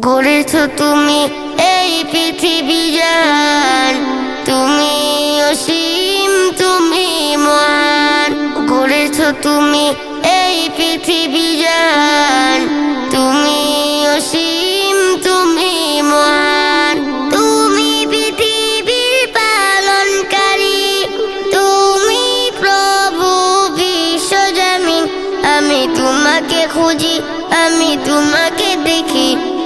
গড়েছ তুমি এই পৃথিবী জান। তুমি অসীম, তুমি মহান। গড়েছ তুমি এই পৃথিবী জান। তুমি অসীম, তুমি মহান। তুমি পৃথিবীর পালনকারী। তুমি প্রভু বিশ্বজামিন আমি তোমাকে খুঁজি, আমি তোমাকে দেখি।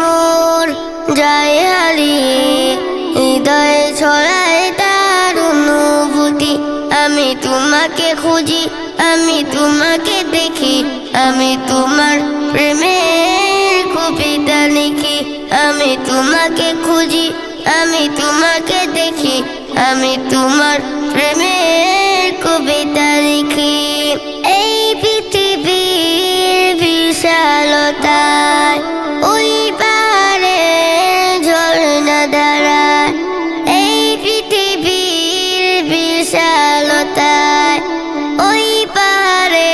মোর যায় হারিয়ে হৃদয়ে ছড়ায় তার অনুভূতি। আমি তোমাকে খুঁজি, আমি তোমাকে দেখি, আমি তোমার প্রেমের কবিতা লিখি। আমি তোমাকে খুঁজি, আমি তোমাকে দেখি, আমি তোমার প্রেমের কবিতা লিখি। এই পৃথিবীর বিশালতায় বিশালতায়, ওই পারে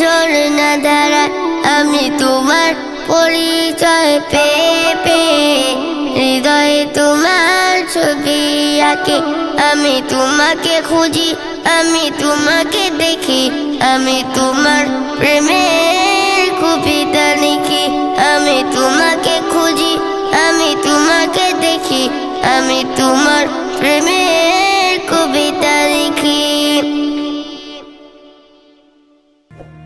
ঝর্ণা দাঁড়ায় আমি তোমার পরিচয় পেয়ে হৃদয়ে তোমার ছবি আঁকে, আমি তোমাকে খুঁজি, আমি তোমাকে দেখি, আমি তোমার প্রেমের কবিতা লিখি, আমি তোমাকে খুঁজি, আমি তোমাকে দেখি, আমি তোমার প্রেমের কবিতা লিখি